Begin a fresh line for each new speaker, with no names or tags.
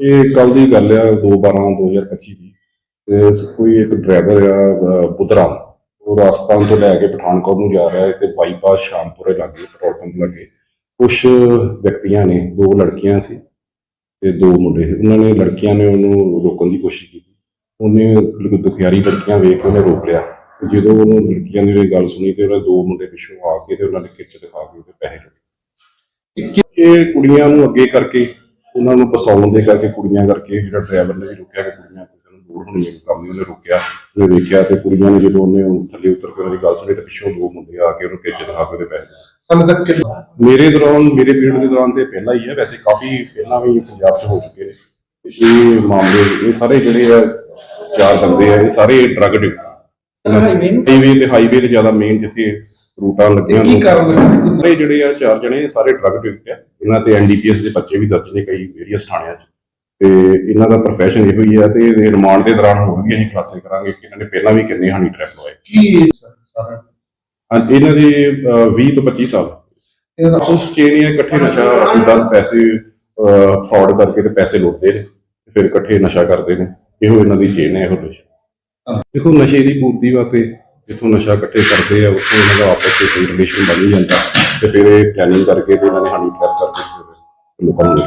ਇਹ ਕੱਲ ਦੀ ਗੱਲ ਆ 2 12 2025 ਦੀ। ਤੇ ਕੋਈ ਇੱਕ ਡਰਾਈਵਰ ਆ ਅਹ, ਉਹ ਰਾਜਸਥਾਨ ਤੋਂ ਲੈ ਕੇ ਪਠਾਨਕੋਟ ਨੂੰ ਜਾ ਰਿਹਾ ਹੈ ਤੇ ਬਾਈਪਾਸ ਸ਼ਾਮਪੁਰੇ ਲਾਗੇ ਪੈਟਰੋਲ ਪੰਪ ਲਾਗੇ। ਕੁਝ ਵਿਅਕਤੀਆਂ ਨੇ ਦੋ ਲੜਕੀਆਂ ਸੀ ਤੇ ਦੋ ਮੁੰਡੇ ਸੀ। ਉਹਨਾਂ ਨੇ ਲੜਕੀਆਂ ਨੇ ਉਹਨੂੰ ਰੋਕਣ ਦੀ ਕੋਸ਼ਿਸ਼ ਕੀਤੀ। ਉਹਨੇ ਦੁਖਿਆਰੀ ਲੜਕੀਆਂ ਵੇਖ ਕੇ ਉਹਨੇ ਰੋਕ ਲਿਆ। ਜਦੋਂ ਉਹਨੂੰ ਲੜਕੀਆਂ ਦੀ ਗੱਲ ਸੁਣੀ ਤੇ ਉਹਨੇ ਦੋ ਮੁੰਡੇ ਪਿੱਛੋਂ ਆ ਕੇ ਤੇ ਉਹਨਾਂ ਨੇ ਖਿੱਚ ਦਿਖਾ ਕੇ ਉਹਦੇ ਪੈਸੇ ਲਏ। ਇਹ ਕੁੜੀਆਂ ਨੂੰ ਅੱਗੇ ਕਰਕੇ ਉਹਨਾਂ ਨੂੰ ਫਸਾਉਣ ਦੇ ਕਰਕੇ ਕੁੜੀਆਂ ਕਰਕੇ ਜਿਹੜਾ ਡਰਾਈਵਰ ਨੇ ਵੀ ਰੁਕਿਆ ਕਿ ਕੁੜੀਆਂ ਨੂੰ ਲੋੜ ਹੋਣੀ ਹੈ ਕੰਮ ਨਹੀਂ ਉਹਨੇ ਰੁਕਿਆ ਉਹਨੇ ਵੇਖਿਆ ਤੇ ਕੁੜੀਆਂ ਨੇ ਜਦੋਂ ਉਹਨੇ ਉਹ ਥੱਲੇ ਉਤਰ ਕੇ ਉਹਨਾਂ ਦੀ ਗੱਲ ਸੁਣੀ ਤੇ ਪਿੱਛੋਂ ਦੋ ਮੁੰਡੇ ਆ ਕੇ ਉਹਨੂੰ ਖਿੱਚ ਦਿਖਾ ਕੇ ਉਹਦੇ ਲਏ।
ਹਾਲੇ ਤੱਕ
ਮੇਰੇ ਦੌਰਾਨ ਮੇਰੇ ਪੀਰੀਅਡ ਦੇ ਦੌਰਾਨ ਤੇ ਪਹਿਲਾਂ ਹੀ ਹੈ ਵੈਸੇ ਕਾਫੀ ਪਹਿਲਾਂ ਵੀ ਪੰਜਾਬ 'ਚ ਹੋ ਚੁੱਕੇ ਨੇ ਇਹ ਮਾਮਲੇ ਇਹ ਸਾਰੇ ਜਿਹੜੇ ਆ ਚਾਰ ਬੰਦੇ ਆ ਇਹ ਸਾਰੇ ਡਰਗ ਡੇ
highway ਨੂੰ?
ਹਾਈਵੇ ਤੇ ਹਾਈਵੇ ਤੇ ਜ਼ਿਆਦਾ ਮੇਨ ਜਿੱਥੇ ਰੂਟਾਂ ਲੱਗੀਆਂ
ਕੀ ਕਾਰਨ
ਸਾਰੇ ਜਿਹੜੇ ਆ ਚਾਰ ਜਣੇ ਇਹ ਸਾਰੇ ਡਰਗ ਡੇ ਆ। ਇਹਨਾਂ ਤੇ ਐਨਡੀਪੀਐਸ ਦੇ ਬੱਚੇ ਵੀ ਦਰਜ ਨੇ ਕਈ ਵੇਰੀਅਸ ਥਾਣਿਆਂ 'ਚ। ਤੇ ਇਹਨਾਂ ਦਾ profession ਇਹੋ ਹੀ ਆ ਤੇ ਇਹਦੇ ਰਿਮਾਂਡ ਦੇ ਦੌਰਾਨ ਹੋਰ ਵੀ ਅਸੀਂ ਖੁਲਾਸੇ ਕਰਾਂਗੇ ਕਿ ਇਹਨਾਂ ਨੇ ਪਹਿਲਾਂ ਵੀ ਕਿੰਨੇ ਹਨੀ ਟ੍ਰੈਪ ਲਵਾਏ।
ਕੀ ਸਾਰਾ
ਹਾਂ ਇਹਨਾਂ ਦੇ ਅਹ, 20 ਤੋਂ 25 ਸਾਲ।
ਇਹਦਾ
ਉਸ ਚੇਨ ਇਹ ਇਕੱਠੇ ਨਸ਼ਾ ਦਾ ਪੈਸੇ ਫਰਾਡ ਕਰਕੇ ਤੇ ਪੈਸੇ ਲੁੱਟਦੇ ਨੇ ਤੇ ਫਿਰ ਇਕੱਠੇ ਨਸ਼ਾ ਕਰਦੇ ਨੇ। ਇਹੋ ਇਹਨਾਂ ਦੀ ਚੇਨ ਹੈ ਇਹੋ ਨਸ਼ਾ। ਦੇਖੋ ਨਸ਼ੇ ਦੀ ਪੂਰਤੀ ਵਾਸਤੇ ਜਿੱਥੋਂ ਨਸ਼ਾ ਇਕੱਠੇ ਕਰਦੇ ਆ, ਉੱਥੋਂ ਇਹਨਾਂ ਦਾ ਆਪਸ ਵਿੱਚ ਰਿਲੇਸ਼ਨ ਬਣ ਜਾਂਦਾ ਤੇ ਫਿਰ ਇਹ ਪਲੈਨਿੰਗ ਕਰਕੇ ਤੇ ਇਹਨਾਂ ਨੇ ਹਾਨੀ ਟ੍ਰੈਪ ਕਰਕੇ ਫਿਰ ਲੋਕਾਂ ਨੂੰ